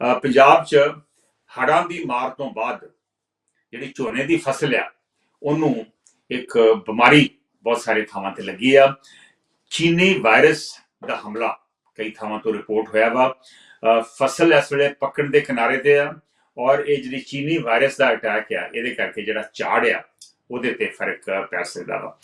ਪੰਜਾਬ 'ਚ ਹੜ੍ਹਾਂ ਦੀ ਮਾਰ ਤੋਂ ਬਾਅਦ ਜਿਹੜੀ ਝੋਨੇ ਦੀ ਫਸਲ ਆ, ਉਹਨੂੰ ਇੱਕ ਬਿਮਾਰੀ ਬਹੁਤ ਸਾਰੇ ਥਾਵਾਂ ਤੇ ਲੱਗੀ ਆ। ਚੀਨੀ ਵਾਇਰਸ ਦਾ ਹਮਲਾ ਕਈ ਥਾਵਾਂ ਤੋਂ ਰਿਪੋਰਟ ਹੋਇਆ ਵਾ। ਫਸਲ ਇਸ ਵੇਲੇ ਪੱਕਣ ਦੇ ਕਿਨਾਰੇ ਤੇ ਆ ਔਰ ਇਹ ਜਿਹੜੀ ਚੀਨੀ ਵਾਇਰਸ ਦਾ ਅਟੈਕ ਆ, ਇਹਦੇ ਕਰਕੇ ਜਿਹੜਾ ਝਾੜ ਆ, ਉਹਦੇ ਤੇ ਫ਼ਰਕ ਪੈ ਸਕਦਾ ਵਾ।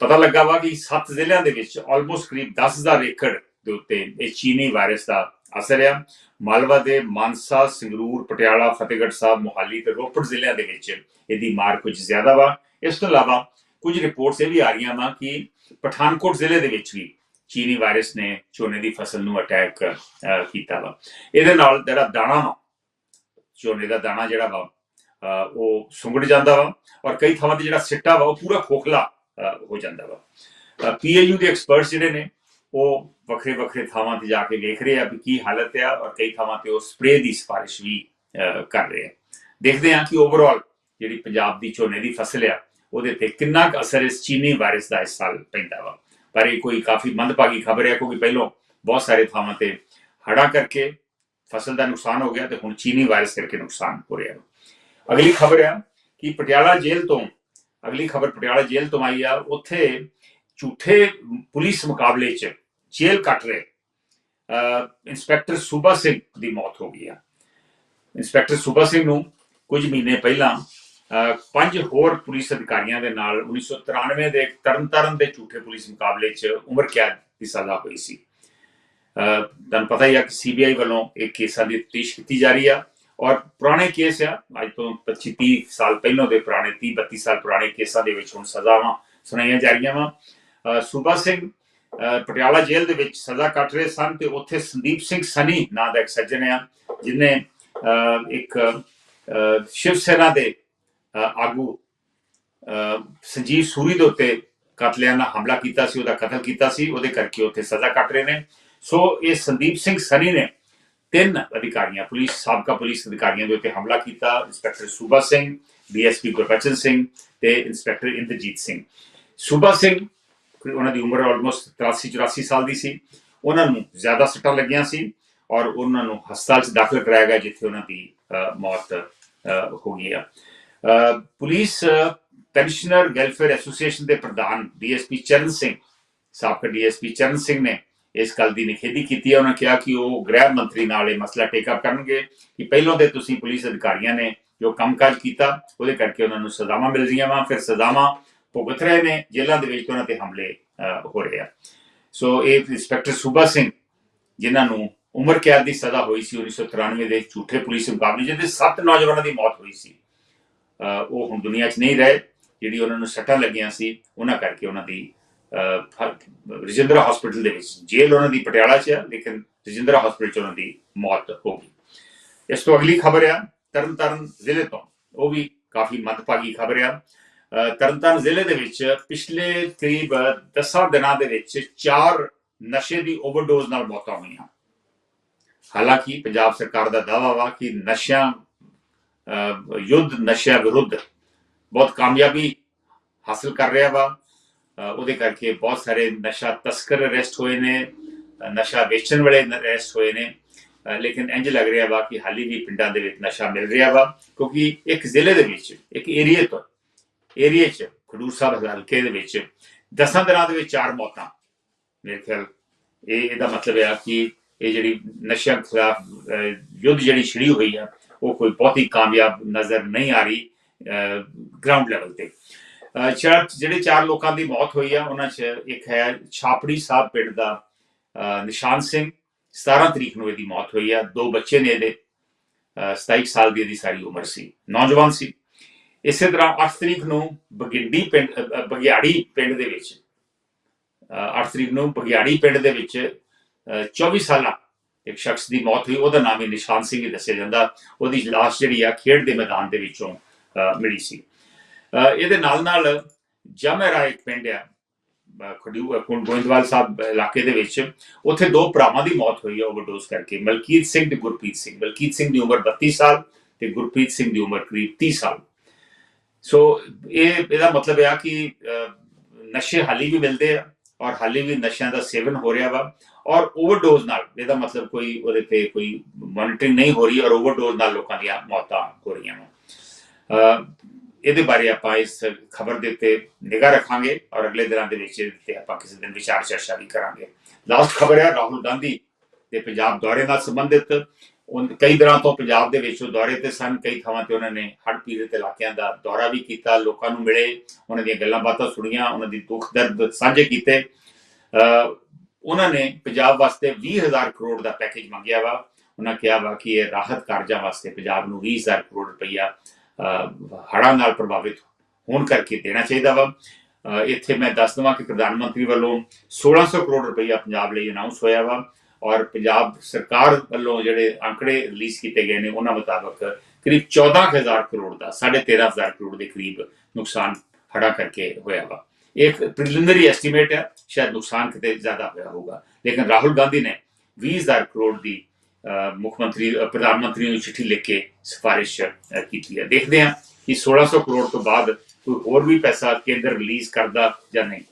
ਪਤਾ ਲੱਗਾ ਵਾ ਕਿ 7 ਜ਼ਿਲ੍ਹਿਆਂ ਦੇ ਵਿੱਚ ਆਲਮੋਸਟ ਕਰੀਬ 10000 ਏਕੜ ਦੇ ਉੱਤੇ ਇਹ ਚੀਨੀ ਵਾਇਰਸ ਦਾ ਅਸਰ ਆ ਮਾਲਵਾ ਦੇ ਮਾਨਸਾ, ਸੰਗਰੂਰ, ਪਟਿਆਲਾ, ਫਤਿਹਗੜ੍ਹ ਸਾਹਿਬ, ਮੋਹਾਲੀ ਤੇ ਰੋਪੜ ਜ਼ਿਲ੍ਹਿਆਂ ਦੇ ਵਿੱਚ ਇਹਦੀ ਮਾਰ ਕੁਝ ਜ਼ਿਆਦਾ ਵਾ। ਇਸ ਤੋਂ ਇਲਾਵਾ ਕੁਝ ਰਿਪੋਰਟਸ ਇਹ ਵੀ ਆ ਰਹੀਆਂ ਵਾ ਕਿ ਪਠਾਨਕੋਟ ਜ਼ਿਲ੍ਹੇ ਦੇ ਵਿੱਚ ਵੀ ਚੀਨੀ ਵਾਇਰਸ ਨੇ ਝੋਨੇ ਦੀ ਫਸਲ ਨੂੰ ਅਟੈਕ ਕੀਤਾ ਵਾ। ਇਹਦੇ ਨਾਲ ਜਿਹੜਾ ਦਾਣਾ ਵਾ, ਝੋਨੇ ਦਾ ਦਾਣਾ ਜਿਹੜਾ ਵਾ ਉਹ ਸੁੰਗੜ ਜਾਂਦਾ ਵਾ ਔਰ ਕਈ ਥਾਵਾਂ ਤੇ ਜਿਹੜਾ ਸਿੱਟਾ ਵਾ ਉਹ ਪੂਰਾ ਖੋਖਲਾ ਹੋ ਜਾਂਦਾ ਵਾ। ਪੀਏਯੂ ਦੇ ਐਕਸਪਰਟਸ ਜਿਹੜੇ ਨੇ ਉਹ ਵੱਖਰੇ ਵੱਖਰੇ ਥਾਵਾਂ ਤੇ ਜਾ ਕੇ ਵੇਖ ਰਹੇ ਆ ਵੀ ਕੀ ਹਾਲਤ ਆ ਔਰ ਕਈ ਥਾਵਾਂ ਤੇ ਉਹ ਸਪਰੇਅ ਦੀ ਸਿਫਾਰਿਸ਼ ਵੀ ਅਹ, ਕਰ ਰਹੇ ਆ। ਦੇਖਦੇ ਆ ਕਿ ਓਵਰਆਲ ਜਿਹੜੀ ਪੰਜਾਬ ਦੀ ਝੋਨੇ ਦੀ ਫਸਲ ਆ ਉਹਦੇ ਤੇ ਕਿੰਨਾ ਕੁ ਅਸਰ ਇਸ ਚੀਨੀ ਵਾਇਰਸ ਦਾ ਇਸ ਸਾਲ ਪੈਂਦਾ ਵਾ। ਪਰ ਇਹ ਕੋਈ ਕਾਫੀ ਮੰਦਭਾਗੀ ਖਬਰ ਹੈ ਕਿਉਂਕਿ ਪਹਿਲਾਂ ਬਹੁਤ ਸਾਰੇ ਥਾਵਾਂ ਤੇ ਹੜ੍ਹਾਂ ਕਰਕੇ ਫਸਲ ਦਾ ਨੁਕਸਾਨ ਹੋ ਗਿਆ ਤੇ ਹੁਣ ਚੀਨੀ ਵਾਇਰਸ ਕਰਕੇ ਨੁਕਸਾਨ ਹੋ ਰਿਹਾ ਵਾ। ਅਗਲੀ ਖਬਰ ਹੈ ਕਿ ਪਟਿਆਲਾ ਜੇਲ੍ਹ ਤੋਂ ਅਗਲੀ ਖਬਰ ਪਟਿਆਲਾ ਜੇਲ੍ਹ ਤੋਂ ਆਈ ਆ ਉੱਥੇ ਝੂਠੇ ਪੁਲਿਸ ਮੁਕਾਬਲੇ 'ਚ ਜੇਲ੍ਹ ਕੱਟ ਰਹੇ। ਅਹ, ਇੰਸਪੈਕਟਰ ਸੂਬਾ ਸਿੰਘ ਦੀ ਮੌਤ ਹੋ ਗਈ ਆ। ਇੰਸਪੈਕਟਰ ਸੂਬਾ ਸਿੰਘ ਨੂੰ ਕੁਝ ਮਹੀਨੇ ਪਹਿਲਾਂ ਪੰਜ ਹੋਰ ਪੁਲਿਸ ਅਧਿਕਾਰੀਆਂ ਦੇ ਨਾਲ 1993 ਦੇ ਇੱਕ ਤਰਨਤਾਰਨ ਦੇ ਝੂਠੇ ਪੁਲਿਸ ਮੁਕਾਬਲੇ 'ਚ ਉਮਰ ਕੈਦ ਦੀ ਸਜ਼ਾ ਹੋਈ ਸੀ। ਅਹ, ਤੁਹਾਨੂੰ ਪਤਾ ਹੀ ਆ ਕਿ ਸੀਬੀਆਈ ਵੱਲੋਂ ਇਹ ਕੇਸਾਂ ਦੀ ਤਫਤੀਸ਼ ਕੀਤੀ ਜਾ ਰਹੀ ਆ ਔਰ ਪੁਰਾਣੇ ਕੇਸ ਆ ਅੱਜ ਤੋਂ 25 30 ਸਾਲ ਪਹਿਲਾਂ ਦੇ ਪੁਰਾਣੇ 30 32 ਸਾਲ ਪੁਰਾਣੇ ਕੇਸਾਂ ਦੇ ਵਿੱਚ ਹੁਣ ਸਜ਼ਾਵਾਂ ਸੁਣਾਈਆਂ ਜਾ ਰਹੀਆਂ ਵਾ। ਸੂਬਾ ਸਿੰਘ ਪਟਿਆਲਾ ਜੇਲ੍ਹ ਦੇ ਵਿੱਚ ਸਜ਼ਾ ਕੱਟ ਰਹੇ ਸਨ ਤੇ ਉੱਥੇ ਸੰਦੀਪ ਸਿੰਘ ਸਨੀ ਨਾਂ ਦਾ ਇੱਕ ਸੱਜਣ ਆ ਜਿਨੇ ਇੱਕ ਸ਼ਿਵ ਸੈਨਾ ਦੇ ਆਗੂ ਅਹ, ਸੰਜੀਵ ਸੂਰੀ ਦੇ ਉੱਤੇ ਕਤਲਿਆਨਾ ਹਮਲਾ ਕੀਤਾ ਸੀ ਉਹਦਾ ਕਤਲ ਕੀਤਾ ਸੀ ਉਹਦੇ ਕਰਕੇ ਉੱਥੇ ਸਜ਼ਾ ਕੱਟ ਰਹੇ ਨੇ। ਸੋ ਇਹ ਸੰਦੀਪ ਸਿੰਘ ਸਨੀ ਨੇ ਤਿੰਨ ਅਧਿਕਾਰੀਆਂ ਪੁਲਿਸ ਸਾਬਕਾ ਪੁਲਿਸ ਅਧਿਕਾਰੀਆਂ ਦੇ ਉੱਤੇ ਹਮਲਾ ਕੀਤਾ ਇੰਸਪੈਕਟਰ ਸੂਬਾ ਸਿੰਘ ਡੀਐਸਪੀ ਗੁਰਬਚਨ ਸਿੰਘ ਤੇ ਇੰਸਪੈਕਟਰ ਇੰਦਰਜੀਤ ਸਿੰਘ। ਸੂਬਾ ਸਿੰਘ ਉਹਨਾਂ ਦੀ ਉਮਰ ਆਲਮੋਸਟ 83 84 ਸਾਲ ਦੀ ਸੀ। ਉਹਨਾਂ ਨੂੰ ਜ਼ਿਆਦਾ ਸੱਟਾਂ ਲੱਗੀਆਂ ਸੀ ਔਰ ਉਹਨਾਂ ਨੂੰ ਹਸਪਤਾਲ 'ਚ ਦਾਖਲ ਕਰਾਇਆ ਗਿਆ, ਜਿੱਥੇ ਉਹਨਾਂ ਦੀ ਮੌਤ ਹੋ ਗਈ ਆ। ਪੁਲਿਸ ਪੈਨਸ਼ਨਰ ਵੈਲਫੇਅਰ ਐਸੋਸੀਏਸ਼ਨ ਦੇ ਪ੍ਰਧਾਨ ਡੀਐਸਪੀ ਚਰਨ ਸਿੰਘ, ਸਾਬਕਾ ਡੀਐਸਪੀ ਚਰਨ ਸਿੰਘ ਨੇ ਇਸ ਗੱਲ ਦੀ ਨਿਖੇਧੀ ਕੀਤੀ ਹੈ ਉਹਨਾਂ ਕਿਹਾ ਕਿ ਉਹ ਗ੍ਰਹਿ ਮੰਤਰੀ ਨਾਲ ਇਹ ਮਸਲਾ ਟੇਕ ਅਪ ਕਰਨਗੇ ਕਿ ਪਹਿਲਾਂ ਦੇ ਤੁਸੀਂ ਪੁਲਿਸ ਅਧਿਕਾਰੀਆਂ ਨੇ ਜੋ ਕੰਮਕਾਜ ਕੀਤਾ, ਉਹਦੇ ਕਰਕੇ ਉਹਨਾਂ ਨੂੰ ਸਜ਼ਾਵਾਂ ਮਿਲ ਰਹੀਆਂ ਵਾ, ਫਿਰ ਸਜ਼ਾਵਾਂ ਭੁਗਤ ਰਹੇ ਨੇ ਜੇਲ੍ਹਾਂ ਦੇ ਵਿੱਚ ਉਹਨਾਂ ਤੇ ਹਮਲੇ ਹੋ ਰਹੇ ਆ ਸੋ ਇਹ ਇੰਸਪੈਕਟਰ ਸੂਬਾ ਸਿੰਘ ਜਿਨ੍ਹਾਂ ਨੂੰ ਉਮਰ ਕੈਦ ਦੀ ਸਜ਼ਾ ਹੋਈ ਸੀ 1993 ਦੇ ਝੂਠੇ ਪੁਲਿਸ ਮੁਕਾਬਲੇ ਜਿਹਦੇ ਸੱਤ ਨੌਜਵਾਨਾਂ ਦੀ ਮੌਤ ਹੋਈ ਸੀ ਉਹ ਹੁਣ ਦੁਨੀਆ 'ਚ ਨਹੀਂ ਰਹੇ ਜਿਹੜੀ ਉਹਨਾਂ ਨੂੰ ਸੱਟਾਂ ਲੱਗੀਆਂ ਸੀ ਉਹਨਾਂ ਕਰਕੇ ਉਹਨਾਂ ਦੀ ਅਹ, ਰਜਿੰਦਰਾ ਹਸਪੀਟਲ ਦੇ ਵਿੱਚ ਜੇਲ੍ਹ ਉਹਨਾਂ ਦੀ ਪਟਿਆਲਾ 'ਚ ਹੈ ਲੇਕਿਨ ਰਜਿੰਦਰਾ ਹਸਪੀਟਲ 'ਚ ਉਹਨਾਂ ਦੀ ਮੌਤ ਹੋ ਗਈ ਇਸ ਤੋਂ ਅਗਲੀ ਖਬਰ ਆ ਤਰਨਤਾਰਨ ਜ਼ਿਲ੍ਹੇ ਤੋਂ ਉਹ ਵੀ ਕਾਫੀ ਮੰਦਭਾਗੀ ਖਬਰ ਆ ਤਰਨਤਾਰਨ ਜ਼ਿਲ੍ਹੇ ਦੇ ਵਿੱਚ ਪਿਛਲੇ ਕਰੀਬ 10 ਦਿਨਾਂ ਦੇ ਵਿੱਚ ਚਾਰ ਨਸ਼ੇ ਦੀ ਓਵਰਡੋਜ਼ ਨਾਲ ਮੌਤਾਂ ਹੋਈਆਂ। ਹਾਲਾਂਕਿ ਪੰਜਾਬ ਸਰਕਾਰ ਦਾ ਦਾਅਵਾ ਵਾ ਕਿ ਨਸ਼ਿਆਂ ਯੁੱਧ, ਨਸ਼ਿਆਂ ਵਿਰੁੱਧ ਬਹੁਤ ਕਾਮਯਾਬੀ ਹਾਸਲ ਕਰ ਰਿਹਾ ਵਾ। ਉਹਦੇ ਕਰਕੇ ਬਹੁਤ ਸਾਰੇ ਨਸ਼ਾ ਤਸਕਰ ਅਰੈਸਟ ਹੋਏ ਨੇ, ਨਸ਼ਾ ਵੇਚਣ ਵਾਲੇ ਅਰੈਸਟ ਹੋਏ ਨੇ। ਲੇਕਿਨ ਇੰਜ ਲੱਗ ਰਿਹਾ ਵਾ ਕਿ ਹਾਲੀ ਵੀ ਪਿੰਡਾਂ ਦੇ ਵਿੱਚ ਨਸ਼ਾ ਮਿਲ ਰਿਹਾ ਵਾ, ਕਿਉਂਕਿ ਇੱਕ ਜ਼ਿਲ੍ਹੇ ਦੇ ਵਿੱਚ, ਇੱਕ ਏਰੀਆ ਤੋਂ ਏਰੀਆ 'ਚ ਖਡੂਰ ਸਾਹਿਬ ਹਲਕੇ ਦੇ ਵਿੱਚ ਦਸਾਂ ਦਿਨਾਂ ਦੇ ਵਿੱਚ ਚਾਰ ਮੌਤਾਂ। ਮੇਰੇ ਖਿਆਲ ਇਹ ਇਹਦਾ ਮਤਲਬ ਹੈ ਕਿ ਇਹ ਜਿਹੜੀ ਨਸ਼ਿਆਂ ਖਿਲਾਫ ਯੁੱਧ ਜਿਹੜੀ ਛਿੜੀ ਹੋਈ ਆ ਉਹ ਕੋਈ ਬਹੁਤੀ ਕਾਮਯਾਬ ਨਜ਼ਰ ਨਹੀਂ ਆ ਰਹੀ ਗਰਾਊਂਡ ਲੈਵਲ ਤੇ। ਚਾਰ ਜਿਹੜੇ ਚਾਰ ਲੋਕਾਂ ਦੀ ਮੌਤ ਹੋਈ ਆ ਉਹਨਾਂ 'ਚ ਇੱਕ ਹੈ ਛਾਪੜੀ ਸਾਹਿਬ ਪਿੰਡ ਦਾ ਨਿਸ਼ਾਨ ਸਿੰਘ। 17 ਤਰੀਕ ਨੂੰ ਇਹਦੀ ਮੌਤ ਹੋਈ ਆ। ਦੋ ਬੱਚੇ ਨੇ ਇਹਦੇ ਅਹ, 27 ਸਾਲ ਦੀ ਇਹਦੀ ਸਾਰੀ ਉਮਰ ਸੀ। ਨੌਜਵਾਨ ਸੀ। ਇਸੇ ਤਰ੍ਹਾਂ 8 ਤਰੀਕ ਨੂੰ ਬਗਿੰਡੀ ਪਿੰਡ ਬਗਿਆੜੀ ਪਿੰਡ ਦੇ ਵਿੱਚ 8 ਤਰੀਕ ਨੂੰ ਬਗਿਆੜੀ ਪਿੰਡ ਦੇ ਵਿੱਚ ਅ, 24 ਸਾਲਾ ਇੱਕ ਸ਼ਖਸ ਦੀ ਮੌਤ ਹੋਈ। ਉਹਦਾ ਨਾਮ ਹੀ ਨਿਸ਼ਾਨ ਸਿੰਘ ਹੀ ਦੱਸਿਆ ਜਾਂਦਾ। ਉਹਦੀ ਲਾਸ਼ ਜਿਹੜੀ ਆ ਖੇਡ ਦੇ ਮੈਦਾਨ ਦੇ ਵਿੱਚੋਂ ਮਿਲੀ ਸੀ। ਇਹਦੇ ਨਾਲ ਨਾਲ ਜਮੇਰਾ ਇੱਕ ਪਿੰਡ ਆ ਅ, ਗੋਇੰਦਵਾਲ ਸਾਹਿਬ ਇਲਾਕੇ ਦੇ ਵਿੱਚ ਉੱਥੇ ਦੋ ਭਰਾਵਾਂ ਦੀ ਮੌਤ ਹੋਈ ਹੈ ਓਵਰਡੋਜ਼ ਕਰਕੇ। ਮਲਕੀਤ ਸਿੰਘ ਤੇ ਗੁਰਪ੍ਰੀਤ ਸਿੰਘ। ਮਲਕੀਤ ਸਿੰਘ ਦੀ ਉਮਰ 32 ਸਾਲ ਤੇ ਗੁਰਪ੍ਰੀਤ ਸਿੰਘ ਦੀ ਉਮਰ ਕਰੀਬ 30 ਸਾਲ। ਸੋ ਇਹ, ਇਹਦਾ ਮਤਲਬ ਇਹ ਆ ਕਿ ਨਸ਼ੇ ਹਾਲੀ ਵੀ ਮਿਲਦੇ ਆ ਔਰ ਹਾਲੇ ਵੀ ਨਸ਼ਿਆਂ ਦਾ ਸੇਵਨ ਹੋ ਰਿਹਾ ਵਾ ਔਰ ਓਵਰਡੋਜ਼ ਨਾਲ ਇਹਦਾ ਮਤਲਬ ਕੋਈ ਉਹਦੇ ਤੇ ਕੋਈ ਮੋਨਿਟਰਿੰਗ ਨਹੀਂ ਹੋ ਰਹੀ ਔਰ ਓਵਰਡੋਜ਼ ਨਾਲ ਲੋਕਾਂ ਦੀਆਂ ਮੌਤਾਂ ਹੋ ਰਹੀਆਂ ਨੇ ਇਹਦੇ ਬਾਰੇ ਆਪਾਂ ਇਸ ਖਬਰ ਦੇ ਉੱਤੇ ਨਿਗਾਹ ਰੱਖਾਂਗੇ ਔਰ ਅਗਲੇ ਦਿਨਾਂ ਦੇ ਵਿੱਚ ਇਹਦੇ ਤੇ ਆਪਾਂ ਕਿਸੇ ਦਿਨ ਵਿਚਾਰ ਚਰਚਾ ਵੀ ਕਰਾਂਗੇ। ਲਾਸਟ ਖਬਰ ਹੈ ਰਾਹੁਲ ਗਾਂਧੀ ਦੇ ਪੰਜਾਬ ਦੌਰੇ ਨਾਲ ਸੰਬੰਧਿਤ। ਉਹ ਕਈ ਦਿਨਾਂ ਤੋਂ ਪੰਜਾਬ ਦੇ ਵਿੱਚ ਦੌਰੇ ਤੇ ਸਨ, ਕਈ ਥਾਵਾਂ ਤੇ ਉਹਨਾਂ ਨੇ ਹੜ੍ਹ ਪੀੜਤ ਇਲਾਕਿਆਂ ਦਾ ਦੌਰਾ ਵੀ ਕੀਤਾ, ਲੋਕਾਂ ਨੂੰ ਮਿਲੇ, ਉਹਨਾਂ ਦੀਆਂ ਗੱਲਾਂ ਬਾਤਾਂ ਸੁਣੀਆਂ, ਉਹਨਾਂ ਦੀ ਦੁੱਖ ਦਰਦ ਸਾਂਝੇ ਕੀਤੇ। ਉਹਨਾਂ ਨੇ ਪੰਜਾਬ ਵਾਸਤੇ 20000 ਕਰੋੜ ਦਾ ਪੈਕੇਜ ਮੰਗਿਆ ਵਾ। ਉਹਨਾਂ ਕਿਹਾ ਵਾ ਕਿ ਇਹ ਰਾਹਤ ਕਾਰਜਾਂ ਵਾਸਤੇ ਪੰਜਾਬ ਨੂੰ 20000 ਕਰੋੜ ਰੁਪਈਆ ਹੜ੍ਹਾਂ ਨਾਲ ਪ੍ਰਭਾਵਿਤ ਹੋਣ ਕਰਕੇ ਦੇਣਾ ਚਾਹੀਦਾ ਵਾ। ਇੱਥੇ ਮੈਂ ਦੱਸ ਦਵਾਂ ਕਿ ਪ੍ਰਧਾਨ ਮੰਤਰੀ ਵੱਲੋਂ 1600 ਕਰੋੜ ਰੁਪਈਆ ਪੰਜਾਬ ਲਈ ਅਨਾਉਂਸ ਹੋਇਆ ਵਾ। ਔਰ ਪੰਜਾਬ ਸਰਕਾਰ ਵੱਲੋਂ ਜਿਹੜੇ ਅੰਕੜੇ ਰਿਲੀਜ਼ ਕੀਤੇ ਗਏ ਨੇ, ਉਹਨਾਂ ਮੁਤਾਬਕ ਕਰੀਬ 14000 ਕਰੋੜ ਦਾ 13500 ਕਰੋੜ ਦੇ ਕਰੀਬ ਨੁਕਸਾਨ ਖੜਾ ਕਰਕੇ ਹੋਇਆ ਵਾ। ਇੱਕ ਪ੍ਰੀਲਿਮਿਨਰੀ ਐਸਟੀਮੇਟ ਹੈ ਸ਼ਾਇਦ ਨੁਕਸਾਨ ਕਿਤੇ ਜ਼ਿਆਦਾ ਹੋਇਆ ਹੋਊਗਾ। ਲੇਕਿਨ ਰਾਹੁਲ ਗਾਂਧੀ ਨੇ 20000 ਕਰੋੜ ਦੀ ਮੁੱਖ ਮੰਤਰੀ ਪ੍ਰਧਾਨ ਮੰਤਰੀ ਨੂੰ ਚਿੱਠੀ ਲਿਖ ਕੇ ਸਿਫਾਰਿਸ਼ ਕੀਤੀ ਹੈ। ਦੇਖਦੇ ਹਾਂ ਕਿ 1600 ਕਰੋੜ ਤੋਂ ਬਾਅਦ ਕੋਈ ਹੋਰ ਵੀ ਪੈਸਾ ਕੇਂਦਰ ਰਿਲੀਜ਼ ਕਰਦਾ ਜਾਂ ਨਹੀਂ।